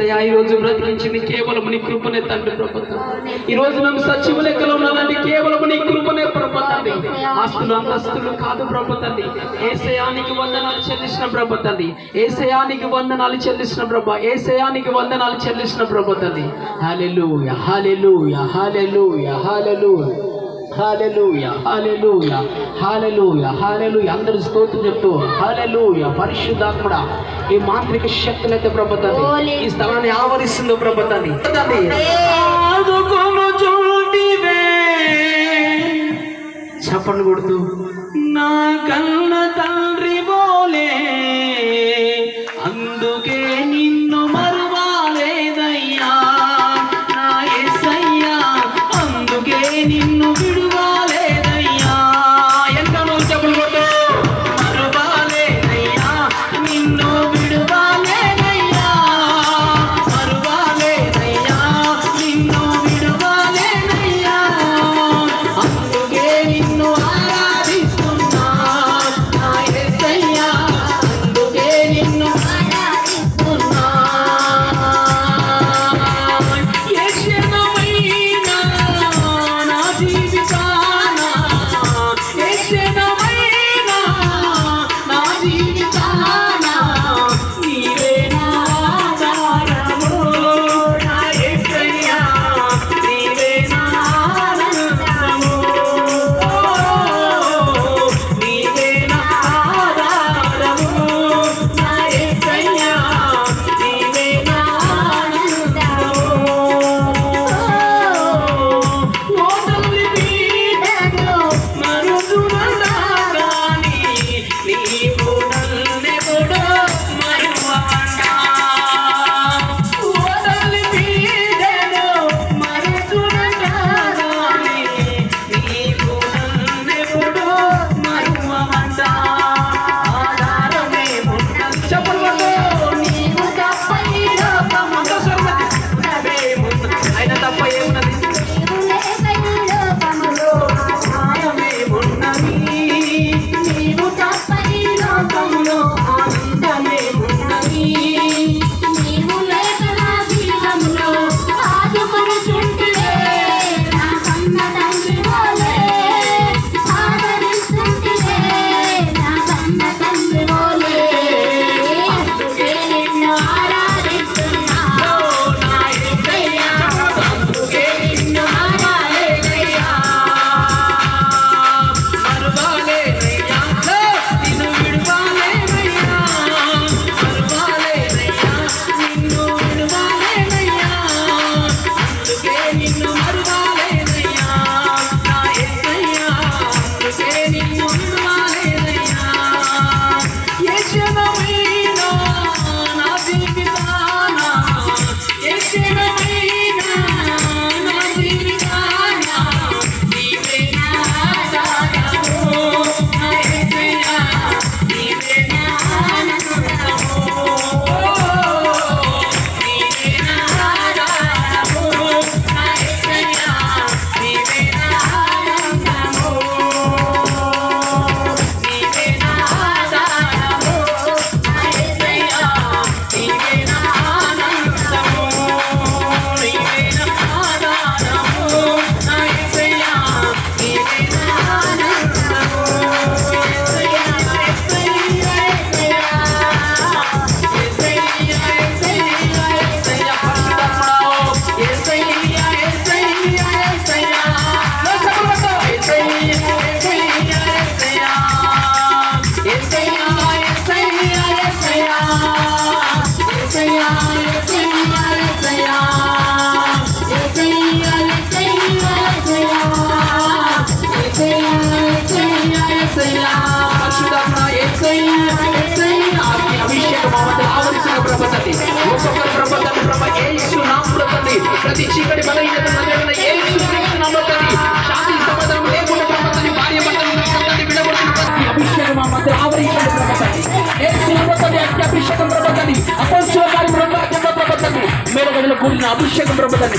ఈ రోజు బ్రతికించింది కేవలం నీ కృపనే తండ్రి ప్రభుత్వం. ఈ రోజు మేము సచివ లెక్కలో ఉన్నానంటే కేవలం నీ కృపనే ప్రభుత్వండి ఆస్తులు అంతస్తులు కాదు ప్రభుత్వండి ఏసయానికి వందనాలు చెల్లించిన ప్రభుత్వండి ఏసయానికి వందనాలు చెల్లించిన ప్రభా ఏసయానికి వందనాలు చెల్లించిన ప్రభుత్వండి హాలెలు హాలెలు హాలెలు హాలెలు అందరు స్తోత్రం చెప్తూ హాలెలూయ పరిశుద్ధాత్మడ ఈ మాంత్రిక శక్తులు అయితే ప్రభుత్వాన్ని ఈ స్థలాన్ని ఆవరిస్తుంది ప్రభుత్వాన్ని చెప్పండి కొడుతూ నా కన్న తండ్రి బోలే. Shimmer. కూడిన అభిషేకం ప్రభుత్వం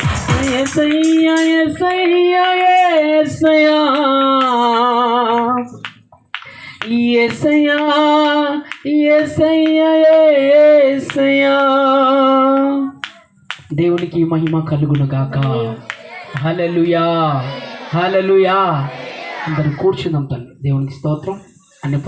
దేవునికి మహిమ కలుగును గాక. హలలుయా హలలుయా అందరు కూర్చుందాం తల్లి. దేవునికి స్తోత్రం. అన్ని